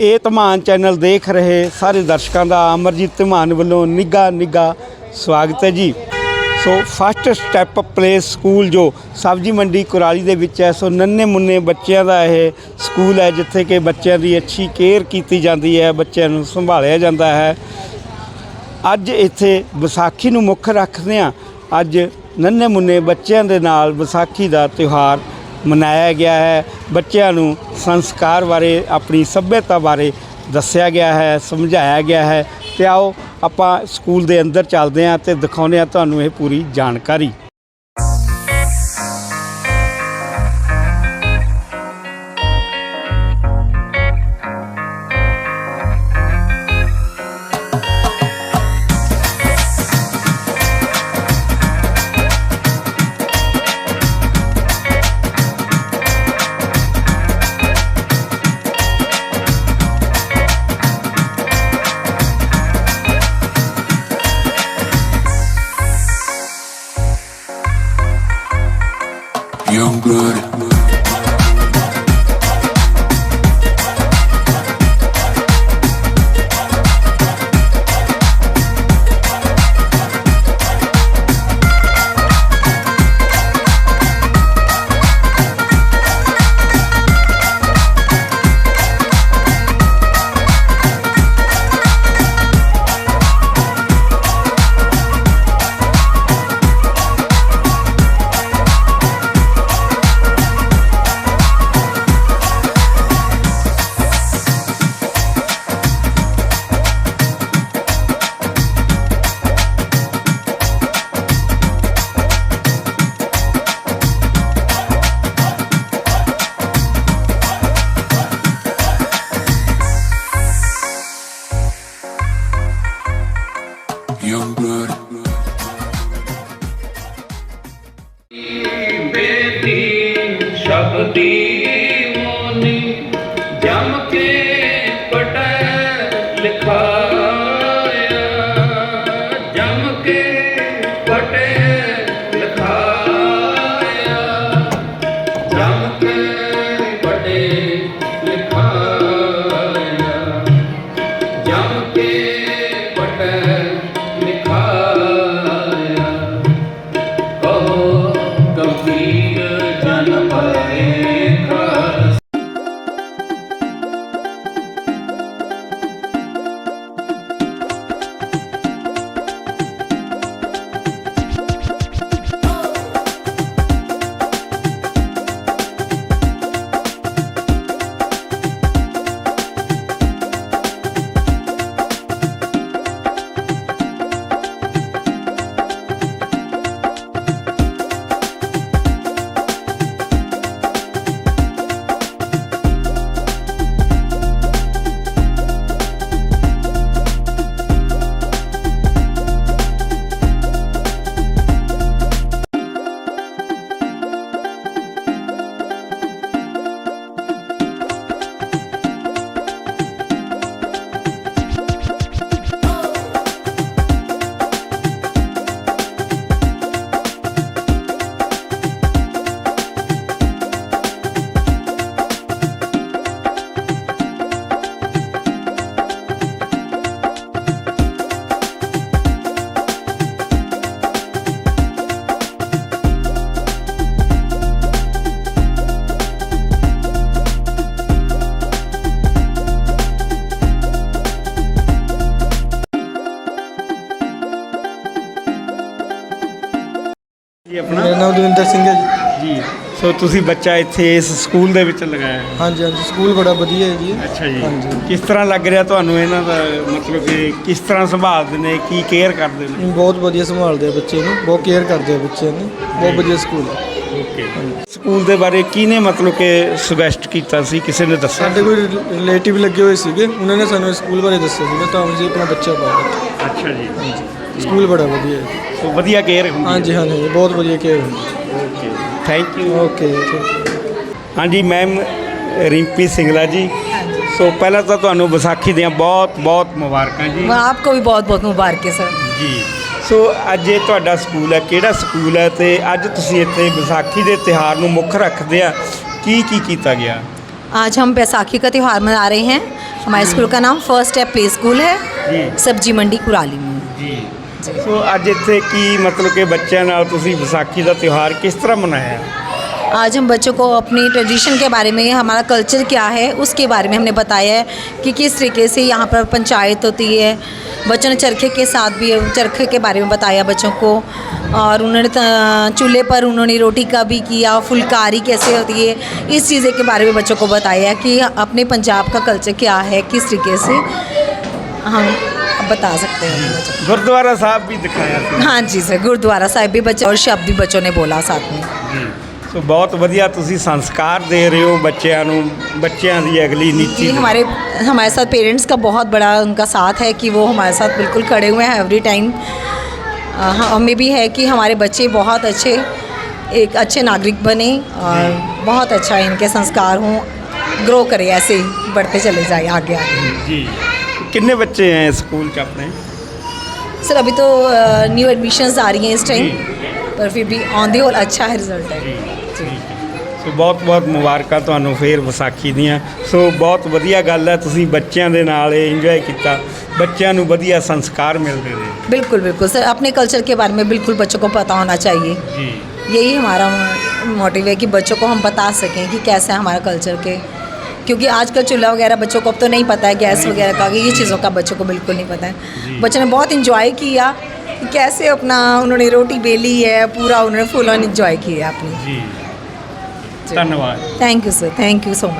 ਇਹ ਧਮਾਨ ਚੈਨਲ ਦੇਖ ਰਹੇ ਸਾਰੇ ਦਰਸ਼ਕਾਂ ਦਾ ਅਮਰਜੀਤ ਧਮਾਨ ਵੱਲੋਂ ਨਿੱਘਾ ਨਿੱਘਾ ਸਵਾਗਤ ਹੈ ਜੀ। So first step play school ਜੋ ਸਬਜ਼ੀ ਮੰਡੀ ਕੁਰਾਲੀ ਦੇ ਵਿੱਚ ਹੈ, ਸੋ ਨੰਨੇ ਮੁੰਨੇ ਬੱਚਿਆਂ ਦਾ ਇਹ ਸਕੂਲ ਹੈ, ਜਿੱਥੇ ਕਿ ਬੱਚਿਆਂ ਦੀ ਅੱਛੀ ਕੇਅਰ ਕੀਤੀ ਜਾਂਦੀ ਹੈ, ਬੱਚਿਆਂ ਨੂੰ ਸੰਭਾਲਿਆ ਜਾਂਦਾ ਹੈ। ਅੱਜ ਇੱਥੇ ਵਿਸਾਖੀ ਨੂੰ ਮੁੱਖ ਰੱਖਦੇ ਹਾਂ। ਅੱਜ ਨੰਨੇ ਮੁੰਨੇ ਬੱਚਿਆਂ ਦੇ ਨਾਲ ਵਿਸਾਖੀ ਦਾ ਤਿਉਹਾਰ ਮਨਾਇਆ ਗਿਆ ਹੈ। ਬੱਚਿਆਂ ਨੂੰ ਸੰਸਕਾਰ ਬਾਰੇ, ਆਪਣੀ ਸੱਭਿਅਤਾ ਬਾਰੇ ਦੱਸਿਆ ਗਿਆ ਹੈ, ਸਮਝਾਇਆ ਗਿਆ ਹੈ। ਤੇ ਆਓ ਆਪਾਂ ਸਕੂਲ ਦੇ ਅੰਦਰ ਚੱਲਦੇ ਹਾਂ ਤੇ ਦਿਖਾਉਂਦੇ ਹਾਂ ਤੁਹਾਨੂੰ ਇਹ ਪੂਰੀ ਜਾਣਕਾਰੀ। deep ਮੇਰਾ ਨਾਮ ਦਵਿੰਦਰ ਸਿੰਘ ਹੈ ਜੀ। ਜੀ ਸੋ ਤੁਸੀਂ ਬੱਚਾ ਇੱਥੇ ਇਸ ਸਕੂਲ ਦੇ ਵਿੱਚ ਲਗਾਇਆ ਹੈ? ਹਾਂਜੀ ਹਾਂਜੀ ਸਕੂਲ ਬੜਾ ਵਧੀਆ ਹੈ ਜੀ। ਅੱਛਾ ਜੀ। ਹਾਂਜੀ। ਕਿਸ ਤਰ੍ਹਾਂ ਲੱਗ ਰਿਹਾ ਤੁਹਾਨੂੰ ਇਹਨਾਂ ਦਾ ਮਤਲਬ ਕਿ ਕਿਸ ਤਰ੍ਹਾਂ ਸੰਭਾਲਦੇ ਨੇ ਕੀ ਕੇਅਰ ਕਰਦੇ ਨੇ? ਬਹੁਤ ਵਧੀਆ ਸੰਭਾਲਦੇ ਆ ਬੱਚੇ ਨੂੰ ਬਹੁਤ ਕੇਅਰ ਕਰਦੇ ਆ ਬੱਚੇ ਨੂੰ ਬਹੁਤ ਵਧੀਆ ਸਕੂਲ ਹੈ। ਓਕੇ। ਸਕੂਲ ਦੇ ਬਾਰੇ ਕਿਹਨੇ ਮਤਲਬ ਕਿ ਸੁਜੈਸਟ ਕੀਤਾ ਸੀ? ਕਿਸੇ ਨੇ ਦੱਸਿਆ? ਸਾਡੇ ਕੋਈ ਰਿਲੇਟਿਵ ਲੱਗੇ ਹੋਏ ਸੀਗੇ ਉਹਨਾਂ ਨੇ ਸਾਨੂੰ ਸਕੂਲ ਬਾਰੇ ਦੱਸਿਆ ਸੀਗਾ ਤਾਂ ਅਸੀਂ ਆਪਣਾ ਬੱਚਾ ਪਾਇਆ। ਅੱਛਾ ਜੀ। ਸਕੂਲ ਬੜਾ ਵਧੀਆ ਹੈ ਸੋ ਵਧੀਆ ਕੇਅਰ ਹੁੰਦੀ ਹਾਂਜੀ ਹਾਂਜੀ ਬਹੁਤ ਵਧੀਆ ਕੇਅਰ ਹੁੰਦੀ ਓਕੇ ਥੈਂਕ ਯੂ ਓਕੇ ਹਾਂਜੀ ਮੈਮ ਰਿੰਪੀ ਸਿੰਗਲਾ ਜੀ ਸੋ ਪਹਿਲਾਂ ਤਾਂ ਤੁਹਾਨੂੰ ਵਿਸਾਖੀ ਦੀਆਂ ਬਹੁਤ ਬਹੁਤ ਮੁਬਾਰਕਾਂ ਜੀ आपको भी बहुत बहुत मुबारक है सर ਜੀ ਸੋ ਅੱਜ ਇਹ ਤੁਹਾਡਾ ਸਕੂਲ ਹੈ ਕਿਹੜਾ ਸਕੂਲ ਹੈ ਤੇ ਅੱਜ ਤੁਸੀਂ ਇੱਥੇ ਵਿਸਾਖੀ ਦੇ ਤਿਹਾਰ ਨੂੰ ਮੁੱਖ ਰੱਖਦੇ ਆ ਕੀ ਕੀ ਕੀਤਾ ਗਿਆ आज हम बैसाखी का त्यौहार मना रहे हैं हमारे स्कूल का नाम फर्स्ट स्टेप प्ले स्कूल है जी। सब्जी मंडी कुराली में ਜੀ ਸੋ ਅੱਜ ਇੱਥੇ ਕੀ ਮਤਲਬ ਕਿ ਬੱਚਿਆਂ ਨਾਲ ਤੁਸੀਂ ਵਿਸਾਖੀ ਦਾ ਤਿਉਹਾਰ ਕਿਸ ਤਰ੍ਹਾਂ ਮਨਾਇਆ आज हम बच्चों को अपनी ट्रेडिशन के बारे में हमारा कल्चर क्या है उसके बारे में हमने बताया है कि किस तरीके से यहाँ पर पंचायत होती है बच्चों ने चरखे के साथ भी चरखे के बारे में बताया बच्चों को और उन्होंने त- चूल्हे पर उन्होंने रोटी का भी किया फुलकारी कैसे होती है इस चीज़ें के बारे में बच्चों को बताया कि अपने पंजाब का कल्चर क्या है किस तरीके से हम बता सकते हैं अपने बच्चों ਗੁਰਦੁਆਰਾ ਸਾਹਿਬ ਵੀ ਦਿਖਾਇਆ ਸੀ को। हाँ जी सर गुरुद्वारा साहिब भी बच्चे और शब्द भी बच्चों ने बोला साथ में ਜੀ ਸੋ ਬਹੁਤ ਵਧੀਆ ਤੁਸੀਂ ਸੰਸਕਾਰ ਦੇ ਰਹੇ ਹੋ ਬੱਚਿਆਂ ਨੂੰ ਬੱਚਿਆਂ ਦੀ ਅਗਲੀ ਨੀਤੀ जी ਨੂੰ। हमारे हमारे साथ पेरेंट्स का बहुत बड़ा उनका साथ है कि वो हमारे साथ बिल्कुल खड़े हुए हैं एवरी टाइम हमें भी है कि हमारे बच्चे बहुत अच्छे एक अच्छे नागरिक बने और बहुत अच्छा इनके संस्कार हों ग्रो करें ऐसे ही बढ़ते चले जाए आगे आगे ਜੀ ਕਿੰਨੇ ਬੱਚੇ ਹੈ ਸਕੂਲ ਚ ਆਪਣੇ सर अभी तो न्यू एडमिशन्स आ रही हैं इस टाइम पर फिर भी ऑन दी होल अच्छा है रिजल्ट है जी ਸੋ ਬਹੁਤ ਬਹੁਤ ਮੁਬਾਰਕਾਂ ਤੁਹਾਨੂੰ ਫੇਰ ਵਿਸਾਖੀ ਦੀਆਂ ਸੋ ਬਹੁਤ ਵਧੀਆ ਗੱਲ ਹੈ ਤੁਸੀਂ ਬੱਚਿਆਂ ਦੇ ਨਾਲ ਇਹ ਇੰਜੋਏ ਕੀਤਾ ਬੱਚਿਆਂ ਨੂੰ ਵਧੀਆ ਸੰਸਕਾਰ ਮਿਲਦੇ ਨੇ बिल्कुल बिल्कुल सर अपने कल्चर के बारे में बिल्कुल बच्चों को पता होना चाहिए ਜੀ यही हमारा मोटिव है कि बच्चों को हम बता सकें कि कैसा है हमारा कल्चर के क्योंकि आजकल चूल्हा वगैरह बच्चों को अब तो नहीं पता है गैस वगैरह का ये चीज़ों का बच्चों को बिल्कुल नहीं पता है। बच्चों ने बहुत इन्जॉय किया कैसे अपना उन्होंने रोटी बेली है पूरा उन्होंने फुल ऑन इन्जॉय किया अपनी। धन्यवाद। Thank you sir thank you so much